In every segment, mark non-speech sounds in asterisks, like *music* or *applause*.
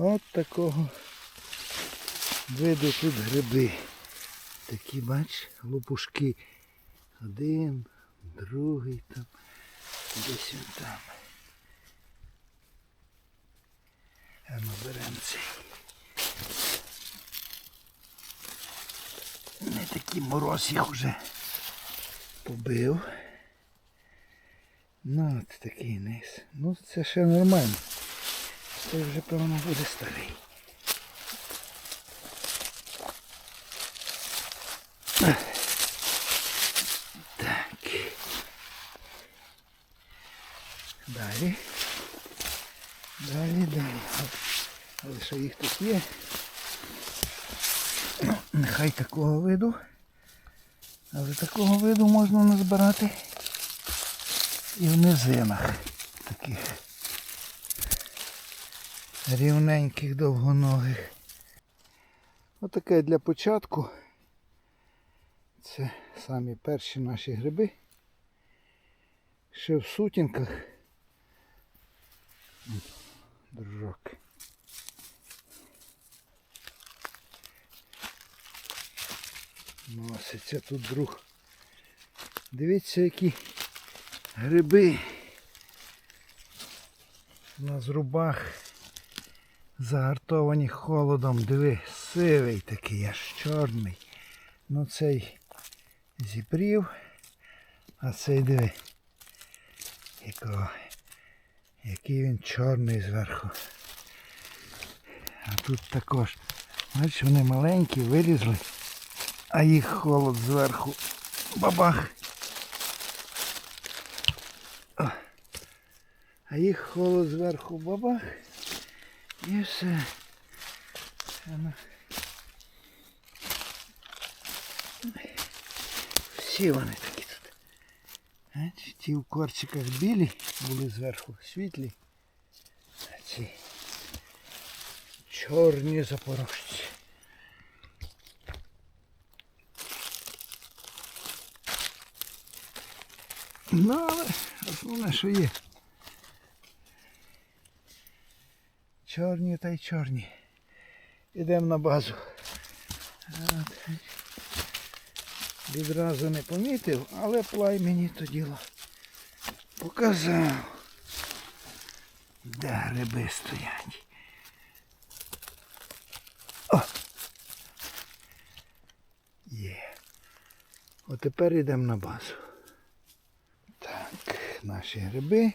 От такого виду тут гриби. Такі, бач, лопушки. Один, другий там, десь він там. А ми беремо цей. Не такий мороз їх уже побив. Ну от такий низ. Ну це ще нормально. Це вже певно буде старий. Так. Далі. Далі, далі. Але що їх тут є. Ну, нехай такого виду. Але такого виду можна назбирати і в низинах таких рівненьких довгоногих. Отаке для початку. Це самі перші наші гриби. Ще в сутінках. Дружок. Носиться тут друг. Дивіться, які гриби на зрубах загартовані холодом. Диви, сивий такий, аж чорний. Ну цей зіпрів, а цей диви. Якого, який він чорний зверху. А тут також. Бачиш, вони маленькі, вилізли, а їх холод зверху. Бабах. А їх холод зверху бабах. І все. Воно. Всі вони такі тут. Бачиш, Ті в корчиках білі були зверху світлі. А ці чорні запорожці. Ну, але основне, що є. Чорні та й чорні. Ідемо на базу. От. Відразу не помітив, але плай мені то діло показав. Де гриби стоять. О! Є. От тепер йдемо на базу. Так, наші гриби.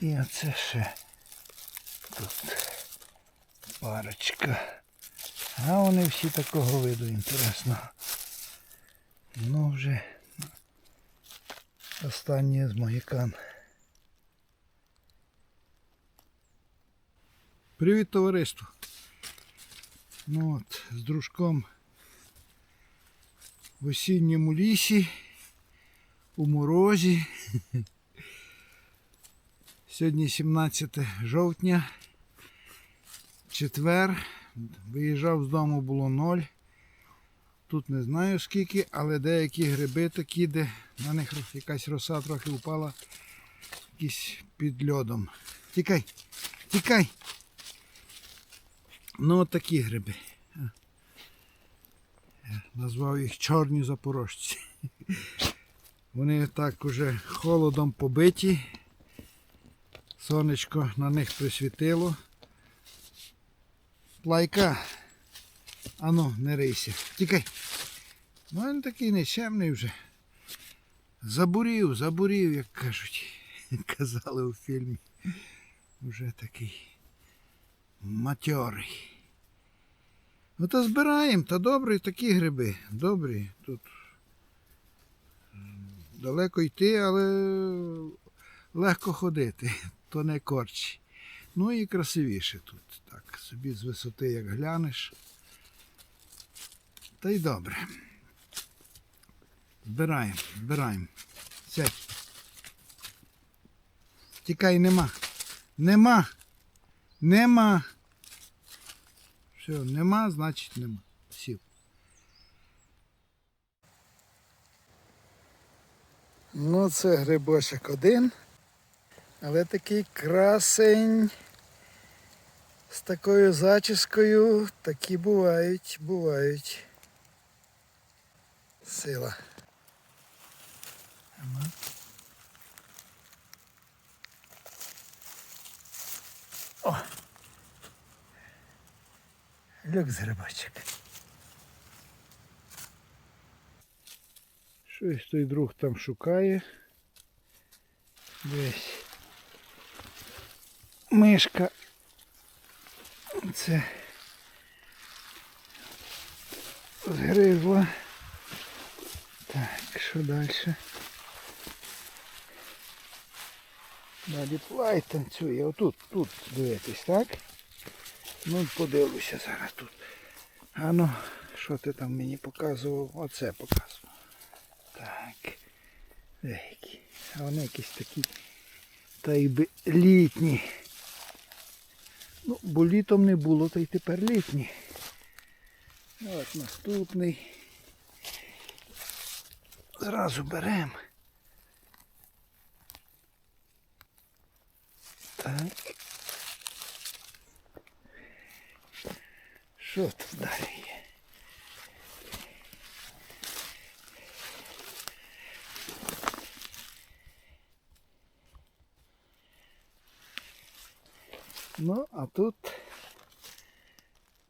І оце ще тут парочка. А вони всі такого виду інтересного. Ну вже останнє з могикан. Привіт, товариство. Ну от, з дружком в осінньому лісі, у морозі. *laughs* Сьогодні 17 жовтня, четвер. Виїжджав з дому було ноль. Тут не знаю скільки, але деякі гриби такі, де на них якась роса трохи впала, якісь під льодом. Тікай, тікай. Ну от такі гриби. Я назвав їх чорні запорожці. *laughs* Вони так уже холодом побиті. Сонечко на них присвітило. Плайка. Ану, не рийся. Тікай. Ну він такий нечемний вже. Забурів, забурів, як кажуть. *laughs* Казали у фільмі. Уже такий матьорий. Ну то збираємо, та добрі такі гриби. Добрі. Тут далеко йти, але легко ходити. *laughs* То не корчі. Ну і красивіше тут. Так, собі з висоти як глянеш. Та й добре. Збираємо, збираємо. Сядь. Тікай, нема. Нема. Нема. Все, нема, значить нема. Сів. Ну, це грибочок один. Але такий красень З такою зачіскою такі бувають, бувають. Сила. О! Люкс грибочок. Щось той друг там шукає. Десь. Мишка. Це згризла. Так, що далі? Далі плай танцює. Отут, тут дивитись, так? Ну, подивлюся зараз тут. А ну, що ти там мені показував? Оце показував. Так. Деякі. А вони якісь такі та й би літні. Ну, бо літом не було, та й тепер літні. От наступний. Зразу беремо. Так. Що тут далі Ну, а тут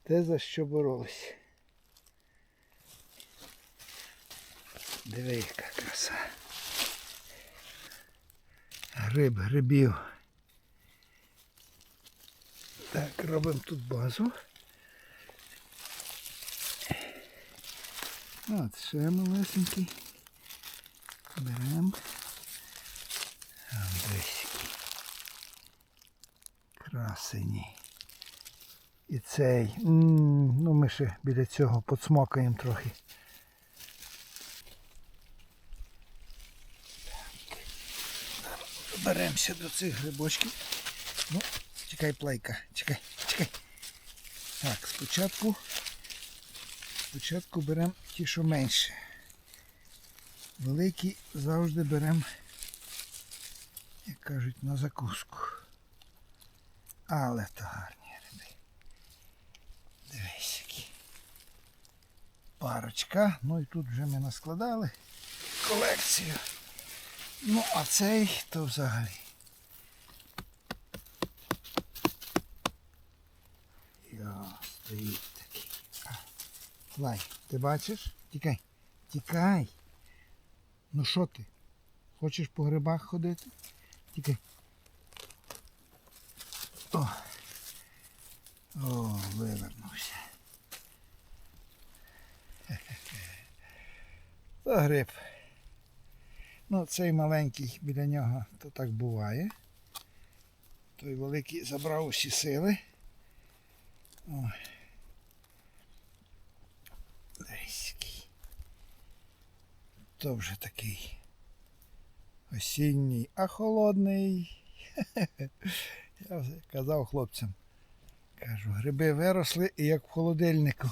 те, за що боролись. Диви, яка краса. Гриб, грибів. Так, робимо тут базу. От, ще малесенький. Беремо. Десь. Красені. І цей. Ну ми ще біля цього подсмокаємо трохи. Беремося до цих грибочків. Ну, чекай плейка, чекай, чекай. Так, спочатку. Спочатку беремо ті, що менше. Великі завжди беремо, як кажуть, на закуску. Але то гарні гриби. Дивись які. Парочка. Ну і тут вже ми наскладали колекцію. Ну, а цей то взагалі. Стоїть такий. Лай, ти бачиш? Тікай. Тікай. Ну що ти? Хочеш по грибах ходити? Тікай. О, О вивернувся. *laughs* То гриб. Ну, цей маленький біля нього то так буває. Той великий забрав усі сили. Десь. То вже такий осінній, а холодний. *laughs* Я вже казав хлопцям. Кажу, гриби виросли і як в холодильнику.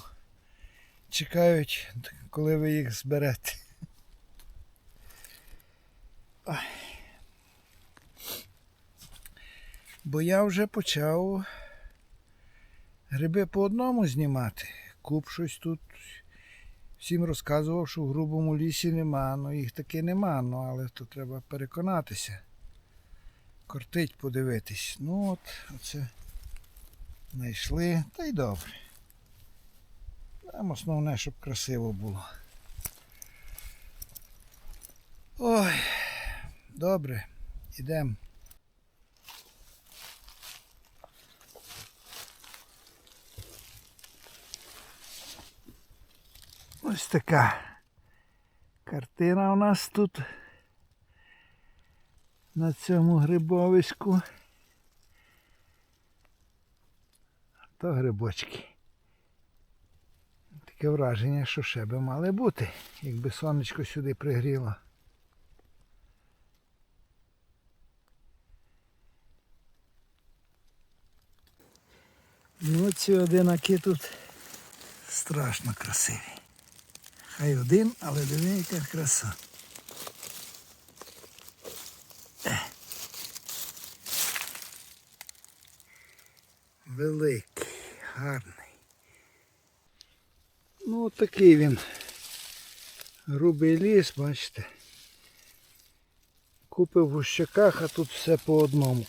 Чекають, коли ви їх зберете. Бо я вже почав гриби по одному знімати. Куп щось тут. Всім розказував, що в грубому лісі нема, ну їх таки нема, ну але то треба переконатися кортить подивитись. Ну от, оце знайшли, та й добре. Там основне, щоб красиво було. Ой, добре, йдемо. Ось така картина у нас тут на цьому грибовиську. То грибочки. Таке враження, що ще би мали бути, якби сонечко сюди пригріло. Ну ці одинаки тут страшно красиві. Хай один, але диви яка краса. Велика. Гарний. Ну от такий він. Грубий ліс, бачите. Купив в гущаках, а тут все по одному.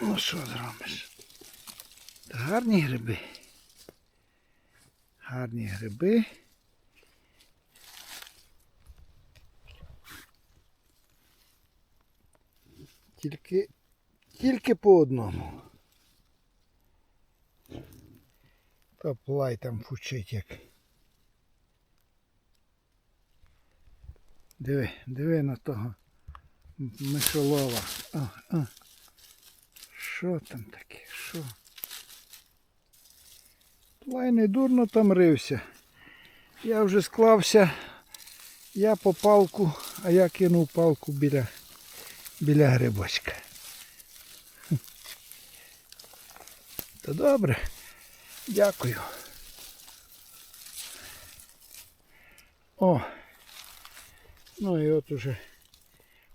Ну що зробиш? Гарні гриби. Гарні гриби. Тільки, тільки по одному. Та плай там фучить як. Диви, диви на того мишолова. Що там таке? Що? Плай не дурно там рився. Я вже склався. Я по палку, а я кинув палку біля, біля грибочка. Та добре. Дякую. О. Ну і от уже.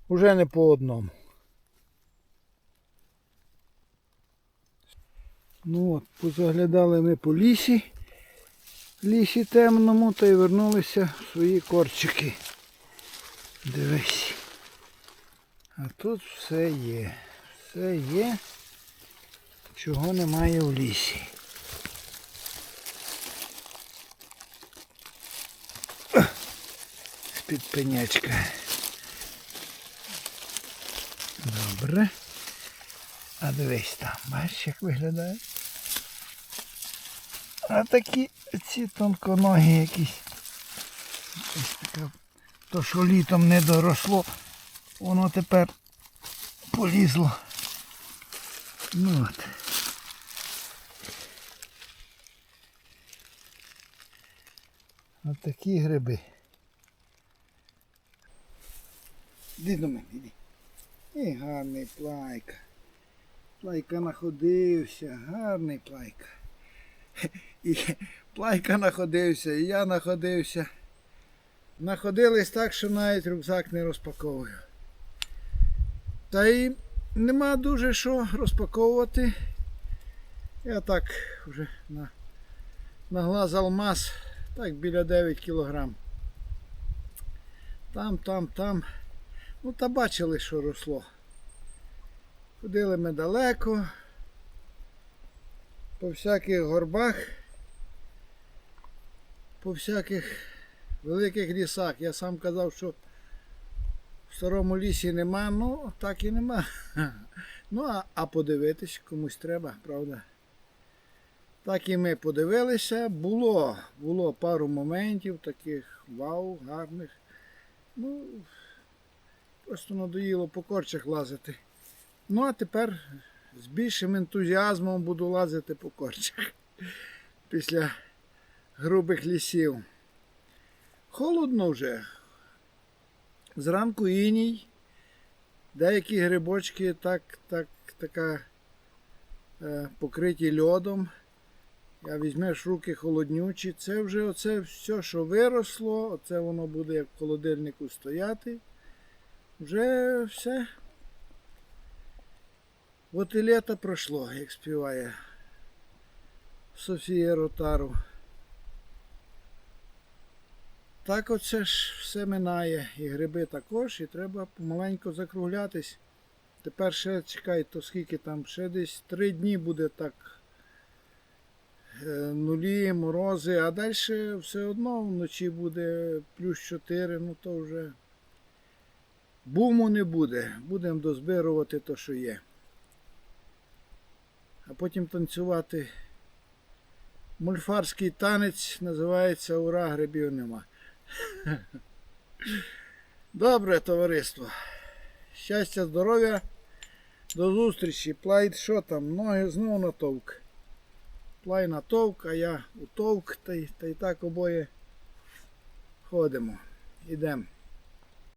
Уже не по одному. Ну от, позаглядали ми по лісі, лісі темному та й вернулися в свої корчики. Дивись. А тут все є. Все є, чого немає в лісі. З-під пенячка. Добре. А дивись там, бачиш, як виглядає? А такі ці тонконогі якісь. Ось таке, то, що літом не доросло, воно тепер полізло. Ну от. От такі гриби. Іди до мене, іди. І гарний плайка. Плайка находився, гарний плайка. І плайка находився, і я находився. Находились так, що навіть рюкзак не розпаковую. Та й нема дуже що розпаковувати. Я так вже на, на глаз алмаз, так біля 9 кілограм. Там, там, там. Ну та бачили, що росло. Ходили ми далеко, по всяких горбах, по всяких великих лісах. Я сам казав, що в старому лісі нема, ну так і нема. *laughs* Ну, а, а подивитись комусь треба, правда? Так і ми подивилися. Було, було пару моментів таких вау, гарних. Ну, просто надоїло по корчах лазити. Ну, а тепер з більшим ентузіазмом буду лазити по корчах *laughs* після грубих лісів. Холодно вже. Зранку іній. Деякі грибочки так, так, така е, покриті льодом. Я візьмеш руки холоднючі. Це вже оце все, що виросло, оце воно буде як в холодильнику стояти. Вже все. От і літо пройшло, як співає Софія Ротару. Так оце ж все минає. І гриби також, і треба помаленько закруглятись. Тепер ще чекай, то скільки там, ще десь три дні буде так. е, Нулі, морози, а далі все одно вночі буде плюс 4, ну то вже буму не буде. Будемо дозбирувати то, що є. А потім танцювати. Мульфарський танець називається Ура, грибів нема. *laughs* Добре, товариство. Щастя, здоров'я. До зустрічі. Плайт, що там? Ноги знову натовк. Плай натовк, а я утовк, та й, та й так обоє ходимо. Ідемо.